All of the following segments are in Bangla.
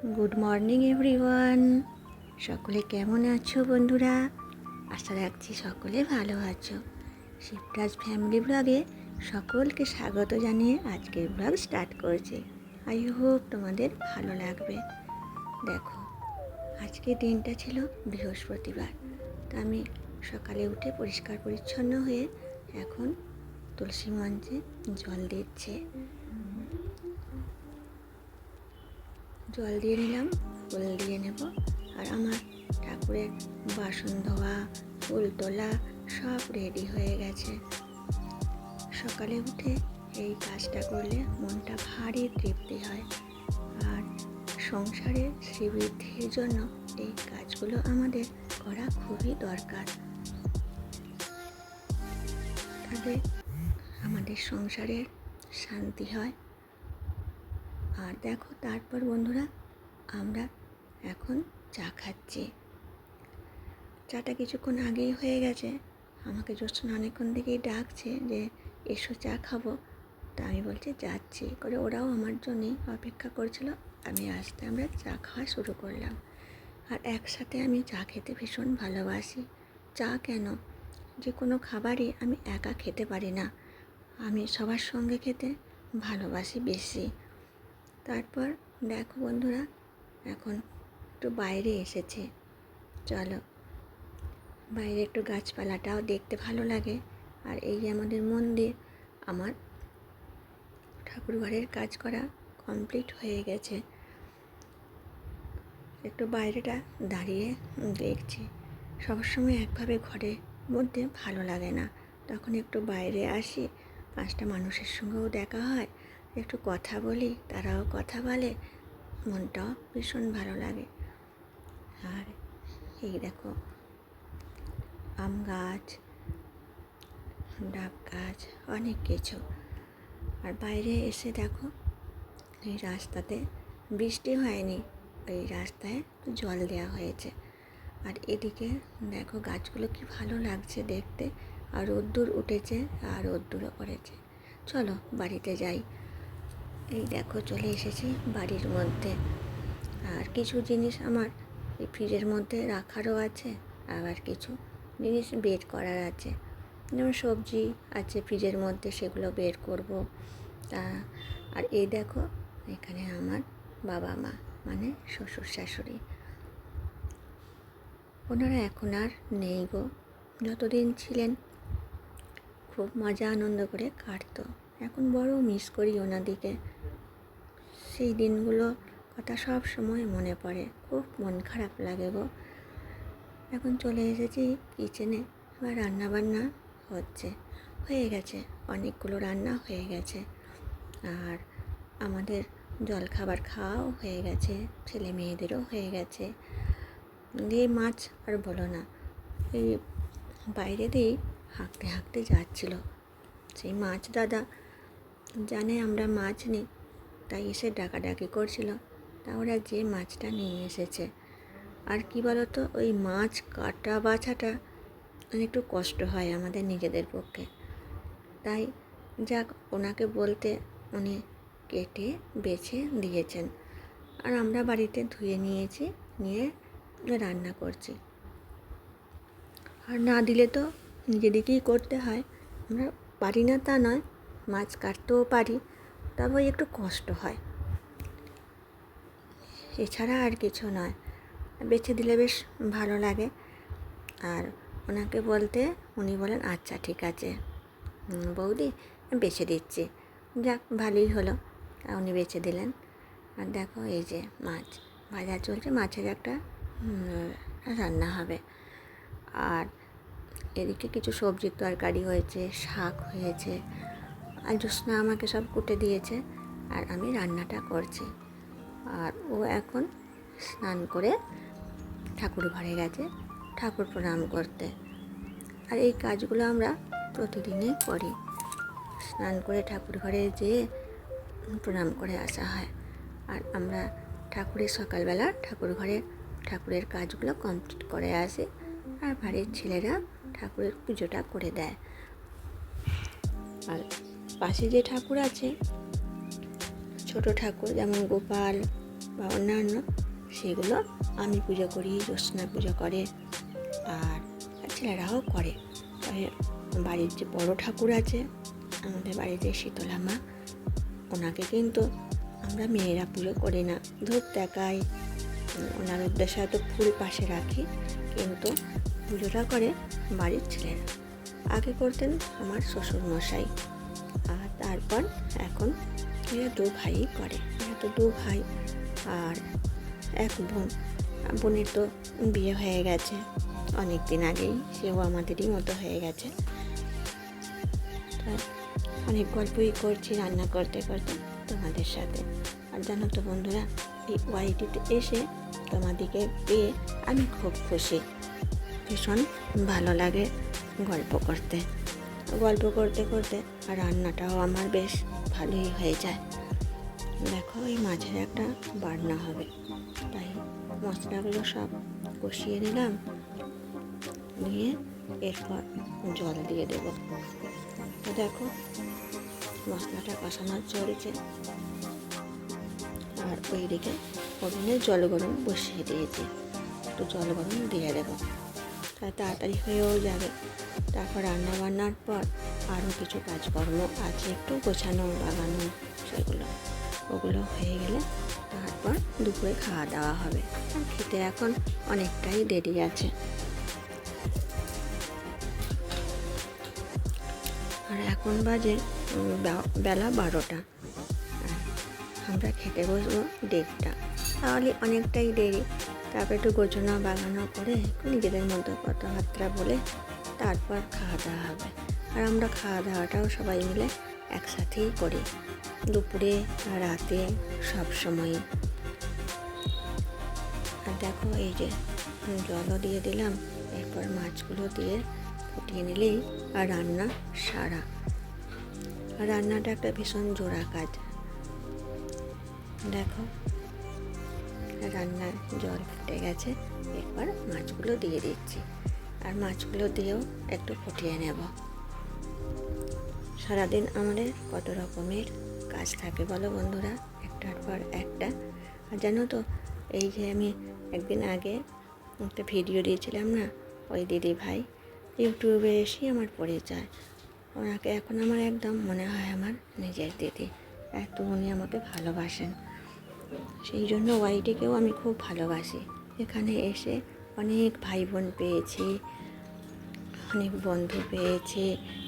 গুড মর্নিং এভরিওয়ান সকলে কেমন আছো বন্ধুরা? আশা রাখছি সকলে ভালো আছো। শিবরাজ ফ্যামিলি ব্লগে সকলকে স্বাগত জানিয়ে আজকের ব্লগ স্টার্ট করছি। আই হোপ তোমাদের ভালো লাগবে। দেখো আজকে দিনটা ছিল বৃহস্পতিবার। তা আমি সকালে উঠে পরিষ্কার পরিচ্ছন্ন হয়ে এখন তুলসী মঞ্চে জল দিচ্ছে। জল দিয়ে নিলাম, ফুল দিয়ে নেব। আর আমার ঠাকুরের বাসন ধোয়া, ফুল তোলা সব রেডি হয়ে গেছে। সকালে উঠে এই কাজটা করলে মনটা ভারী তৃপ্তি হয়। আর সংসারে শ্রীবৃদ্ধির জন্য এই কাজগুলো আমাদের করা খুবই দরকার। তবে আমাদের সংসারের শান্তি হয়। আর দেখো তারপর বন্ধুরা, আমরা এখন চা খাচ্ছি। চাটা কিছুক্ষণ আগেই হয়ে গেছে। আমাকে জ্যোৎস্না অনেকক্ষণ থেকেই ডাকছে যে, এসো চা খাব। তা আমি বলছি, যাচ্ছি। করে ওরাও আমার জন্যই অপেক্ষা করছিল। আমি আসতে, আমরা চা খাওয়া শুরু করলাম। আর একসাথে আমি চা খেতে ভীষণ ভালোবাসি। চা কেন? যে কোনো খাবারই আমি একা খেতে পারি না। আমি সবার সঙ্গে খেতে ভালোবাসি বেশি। তারপর দেখো বন্ধুরা, এখন একটু বাইরে এসেছে। চলো, বাইরে একটু গাছপালাটাও দেখতে ভালো লাগে। আর এই আমাদের মন্দির, আমার ঠাকুর ঘরের কাজ করা কমপ্লিট হয়ে গেছে। একটু বাইরেটা দাঁড়িয়ে দেখছি। সবসময় একভাবে ঘরের মধ্যে ভালো লাগে না। তখন একটু বাইরে আসি, পাঁচটা মানুষের সঙ্গেও দেখা হয়। একটু কথা বলি, তারাও কথা বলে, মনটাও ভীষণ ভালো লাগে। আর এই দেখো, আম গাছ, ডাব গাছ, অনেক কিছু। আর বাইরে এসে দেখো, এই রাস্তাতে বৃষ্টি হয়নি, এই রাস্তায় জল দেওয়া হয়েছে। আর এদিকে দেখো, গাছগুলো কি ভালো লাগছে দেখতে। আর রোদ্দুর উঠেছে, আর রোদ্দুরও পড়েছে। চলো বাড়িতে যাই। এই দেখো চলে এসেছি বাড়ির মধ্যে। আর কিছু জিনিস আমার এই ফ্রিজের মধ্যে রাখারও আছে, আবার কিছু জিনিস বের করার আছে। যেমন সবজি আছে ফ্রিজের মধ্যে, সেগুলো বের করব। তা, আর এই দেখো এখানে আমার বাবা মা মানে শ্বশুর শাশুড়ি। ওনারা এখন আর নেই গো, যতদিন ছিলেন খুব মজা আনন্দ করে কাটতো। এখন বড় মিস করি ওনাদিকে। সেই দিনগুলো কথা সব সময় মনে পড়ে। খুব মন খারাপ লাগে গো। এখন চলে এসেছি কিচেনে এবার রান্না বান্না হচ্ছে। হয়ে গেছে। অনেকগুলো রান্না হয়ে গেছে। আর আমাদের জলখাবার খাওয়াও হয়ে গেছে। ছেলে মেয়েদেরও হয়ে গেছে। দিয়ে মাছ আর বলো না। এই বাইরে দিয়েই হাঁকতে হাঁকতে যাচ্ছিল। সেই মাছ দাদা জানে আমরা মাছ নিই। তাই এসে ডাকাডাকি করছিল। তা ওরা যে মাছটা নিয়ে এসেছে। আর কি বলতো, ওই মাছ কাটা বাছাটা একটু কষ্ট হয় আমাদের নিজেদের পক্ষে। তাই যাক, ওনাকে বলতে উনি কেটে বেছে দিয়েছেন। আর আমরা বাড়িতে ধুয়ে নিয়েছি, নিয়ে রান্না করছি। আর না দিলে তো নিজেদেরকেই করতে হয়। আমরা পারি না তা নয়, মাছ কাটতেও পারি। তবে একটু কষ্ট হয়। এছাড়া আর কিছু নয়। বেছে দিলে বেশ ভালো লাগে। আর ওনাকে বলতে উনি বলেন আচ্ছা ঠিক আছে। বৌদি, বেছে দিচ্ছি। যাক, ভালোই হলো। উনি বেছে দিলেন। আর দেখো, এই যে মাছ, ভাজা চলছে। মাছের একটা রান্না হবে। আর এদিকে কিছু সবজির তরকারি হয়েছে, শাক হয়েছে। আর জ্যোৎস্না আমাকে সব কুটে দিয়েছে আর আমি রান্নাটা করছি। আর ও এখন স্নান করে ঠাকুর ঘরে গেছে, ঠাকুর প্রণাম করতে। আর এই কাজগুলো আমরা প্রতিদিনই করি। স্নান করে ঠাকুর ঘরে যেয়ে প্রণাম করে আসা হয়। আর আমরা ঠাকুরের সকালবেলা ঠাকুর ঘরে ঠাকুরের কাজগুলো কমপ্লিট করে আসি আর বাড়ির ছেলেরা ঠাকুরের পুজোটা করে দেয়। আর পাশে যে ঠাকুর আছে, ছোট ঠাকুর যেমন গোপাল বা অন্যান্য, সেগুলো আমি পুজো করি, জ্যোৎস্না পুজো করে আর ছেলেরাও করে। বাড়ির যে বড় ঠাকুর আছে, আমাদের বাড়িতে শীতলা মা, ওনাকে কিন্তু আমরা মেয়েরা পুজো করি না। ধূপ দেখাই, ওনার উদ্দেশ্যে হয়তো ফুল পাশে রাখি, কিন্তু পুজোটা করে বাড়ির ছেলেরা। আগে করতেন আমার শ্বশুর মশাই আর তারপর এখন এরা দু ভাই করে তো দু ভাই আর এক বোন। বোনের তো বিয়ে হয়ে গেছে, অনেক দিন আগেই সেও আমাদেরই মতো হয়ে গেছে। অনেক গল্পই করছি রান্না করতে করতে তোমাদের সাথে। আর জানো তো বন্ধুরা, এই ওয়াইটিতে এসে তোমাদেরকে পেয়ে আমি খুব খুশি। ভীষণ ভালো লাগে গল্প করতে। গল্প করতে করতে আর রান্নাটাও আমার বেশ ভালোই হয়ে যায়। দেখো এই মাছের একটা বাটনা হবে। তাই মশলাগুলো সব কষিয়ে নিলাম। নিয়ে এরপর জল দিয়ে দেব। তো দেখো, মশলাটা কষানো চলছে। আর ওইদিকে ওভেনে জল গরম বসিয়ে দিয়েছি। একটু জল গরম দিয়ে দেবো। তাড়াতাড়ি হয়েও যাবে। তারপর রান্না বান্নার পর আরও কিছু কাজকর্ম আছে, একটু গোছানো, বাগানো, সেগুলো। ওগুলো হয়ে গেলে তারপর দুপুরে খাওয়া দাওয়া হবে। আর খেতে এখন অনেকটাই দেরি আছে। আর এখন বাজে বেলা বারোটা। আমরা খেতে বসবো দেড়টা। তাহলে অনেকটাই দেরি। তারপর একটু গোছানো, বাগানো করে নিজেদের মতো কথাবার্তা বলে তারপর খাওয়া দাওয়া হবে। আর আমরা খাওয়া দাওয়াটাও সবাই মিলে একসাথেই করি। দুপুরে, রাতে, সব সময় আর দেখো, এই যে জলও দিয়ে দিলাম, এরপর মাছগুলো দিয়ে ফুটিয়ে নিলেই আর রান্না সারা। আর রান্নাটা একটা ভীষণ জোড়া কাজ। দেখো, রান্নার জল ফুটে গেছে, এরপর মাছগুলো দিয়ে দিচ্ছি। আর মাছগুলো দিয়েও একটু ফুটিয়ে নেব। সারাদিন আমাদের কত রকমের কাজ থাকে বলো বন্ধুরা, একটার পর একটা। আর জানো তো, এই যে আমি একদিন আগে একটা ভিডিও দিয়েছিলাম না, ওই দিদি ভাই ইউটিউবে এসেই আমার পরিচয়। ওনাকে এখন আমার একদম মনে হয় আমার নিজের দিদি। এত উনি আমাকে ভালোবাসেন। সেই জন্য ওয়াইটিকেও আমি খুব ভালোবাসি। এখানে এসে অনেক ভাই বোন পেয়েছি, অনেক বন্ধু পেয়েছি।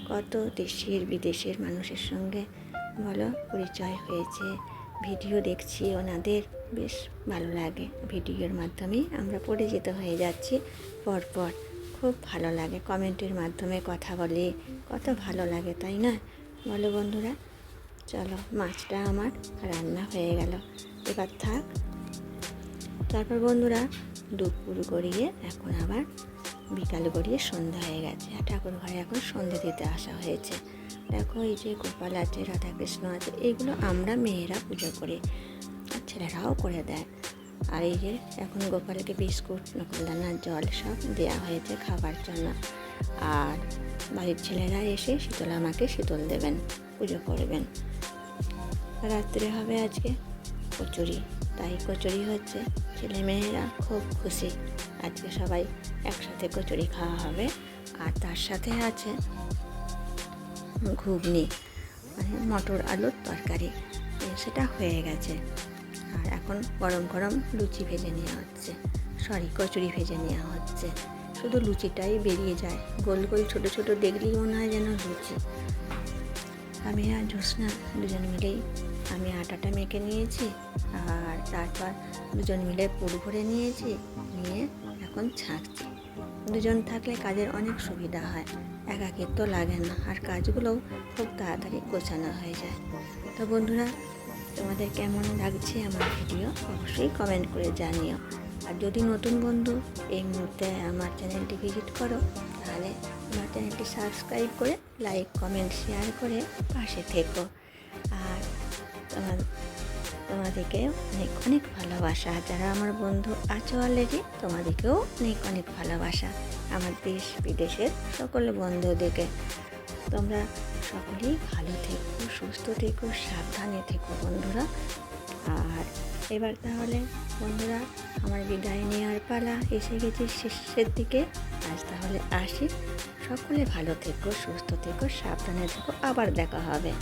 কত দেশের বিদেশের মানুষের সঙ্গে ভালো পরিচয় হয়েছে। ভিডিও দেখছি ওনাদের, বেশ ভালো লাগে। ভিডিওর মাধ্যমে আমরা পরিচিত হয়ে যাচ্ছি পরপর। খুব ভালো লাগে কমেন্টের মাধ্যমে কথা বলে, কত ভালো লাগে, তাই না? বলো বন্ধুরা, চলো মাছটা আমার রান্না হয়ে গেল। এবার থাক। তারপর বন্ধুরা দুপুর গড়িয়ে এখন আবার বিকাল গড়িয়ে সন্ধ্যা হয়ে গেছে। আর ঠাকুর ঘরে এখন সন্ধে দিতে আসা হয়েছে। দেখো এই যে গোপাল আছে, রাধাকৃষ্ণ আছে এইগুলো আমরা মেয়েরা পুজো করি আর ছেলেরাও করে দেয়। আর এই যে এখন গোপালকে বিস্কুট নকুলদানা জল সব দেওয়া হয়েছে খাবার জন্য। আর বাড়ির ছেলেরা এসে শীতল আমাকে শীতল দেবেন, পুজো করবেন। রাত্রে হবে আজকে কচুরি। তাই কচুরি হচ্ছে। ছেলে মেয়েরা খুব খুশি। আজকে সবাই একসাথে কচুরি খাওয়া হবে। আর তার সাথে আছে ঘুগনি মানে মটর আলুর তরকারি। সেটা হয়ে গেছে। আর এখন গরম গরম লুচি ভেজে নেওয়া হচ্ছে। সরি, কচুরি ভেজে নেওয়া হচ্ছে। শুধু লুচিটাই বেরিয়ে যায়। গোল গোল ছোট ছোট দেখলেই মনে হয় যেন লুচি। আমি আর জ্যোৎস্না দুজন মিলেই আমি আটাটা মেখে নিয়েছি আর তারপর দুজন মিলে পুর ভরে নিয়েছি, নিয়ে এখন ছাঁকছি। দুজন থাকলে কাজের অনেক সুবিধা হয়, একাকিত্ব লাগে না আর কাজগুলোও খুব তাড়াতাড়ি গোছানো হয়ে যায়। তো বন্ধুরা, তোমাদের কেমন লাগছে আমার ভিডিও অবশ্যই কমেন্ট করে জানিও। আর যদি নতুন বন্ধু এই মুহূর্তে আমার চ্যানেলটি ভিজিট করো, তাহলে আমার চ্যানেলটি সাবস্ক্রাইব করে, লাইক, কমেন্ট, শেয়ার করে পাশে থেকো। আর তোমার, তোমাদেরকে অনেক অনেক ভালোবাসা। যারা আমার বন্ধু আছো অলরেডি তোমাদেরকেও অনেক অনেক ভালোবাসা। আমার দেশ, বিদেশের সকল বন্ধুদেরকে। তোমরা সকলেই ভালো থেকো, সুস্থ থেকো, সাবধানে থেকো বন্ধুরা। আর এবার তাহলে বন্ধুরা, আমার বিদায় নেওয়ার পালা এসে গেছে শেষের দিকে। আজ তাহলে আসি। সকলে ভালো থেকো সুস্থ থেকো সাবধানে থেকো আবার দেখা হবে।